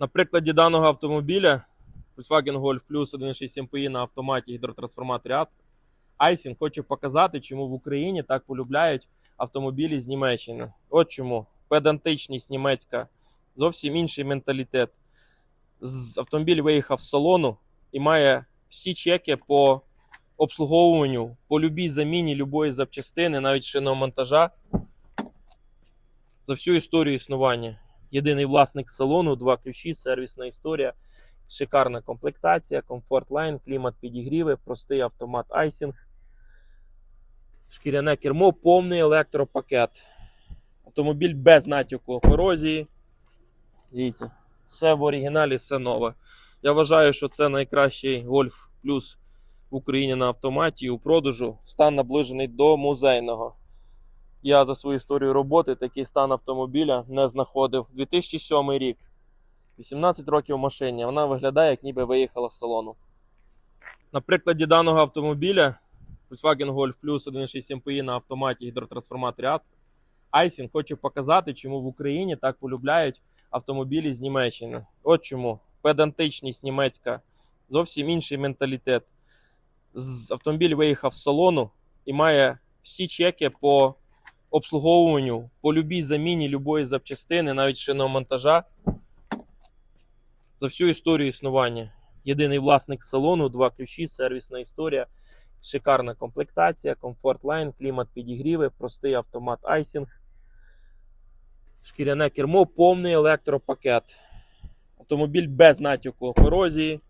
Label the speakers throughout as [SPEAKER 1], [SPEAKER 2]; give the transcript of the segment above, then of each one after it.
[SPEAKER 1] На прикладі даного автомобіля Volkswagen Golf Plus 1.6 MPI на автоматі гідротрансформаторі Айсін хочу показати, чому в Україні так полюбляють автомобілі з Німеччини. От чому. Педантичність німецька, зовсім інший менталітет. Автомобіль виїхав з салону і має всі чеки по обслуговуванню, по любій заміні любої запчастини, навіть шиномонтажа за всю історію існування. Єдиний власник салону, два ключі, сервісна історія, шикарна комплектація, комфорт лайн, клімат підігріви, простий автомат айсінг, шкіряне кермо, повний електропакет. Автомобіль без натяку корозії. Дивіться, все в оригіналі, все нове. Я вважаю, що це найкращий Golf Plus в Україні на автоматі і у продажу. Стан наближений до музейного. Я за свою історію роботи такий стан автомобіля не знаходив. 2007 рік. 18 років в машині. Вона виглядає, як ніби виїхала з салону. На прикладі даного автомобіля Volkswagen Golf Plus 1.6 MPI на автоматі гідротрансформаторі AT, Айсін хочу показати, чому в Україні так полюбляють автомобілі з Німеччини. От чому. Педантичність німецька, зовсім інший менталітет. З автомобіль виїхав з салону і має всі чеки по обслуговуванню, по любій заміні любої запчастини, навіть шиномонтажа за всю історію існування. Єдиний власник салону, два ключі, сервісна історія, шикарна комплектація, комфорт лайн, клімат підігріви, простий автомат айсінг, шкіряне кермо, повний електропакет. Автомобіль без натяку корозії.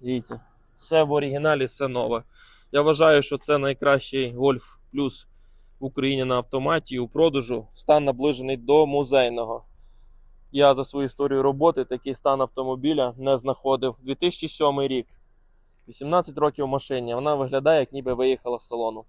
[SPEAKER 1] Дивіться, все в оригіналі, все нове. Я вважаю, що це найкращий Golf Plus в Україні на автоматі і у продажу. Стан наближений до музейного. Я за свою історію роботи такий стан автомобіля не знаходив. 2007 рік. 18 років в машині. Вона виглядає, як ніби виїхала з салону.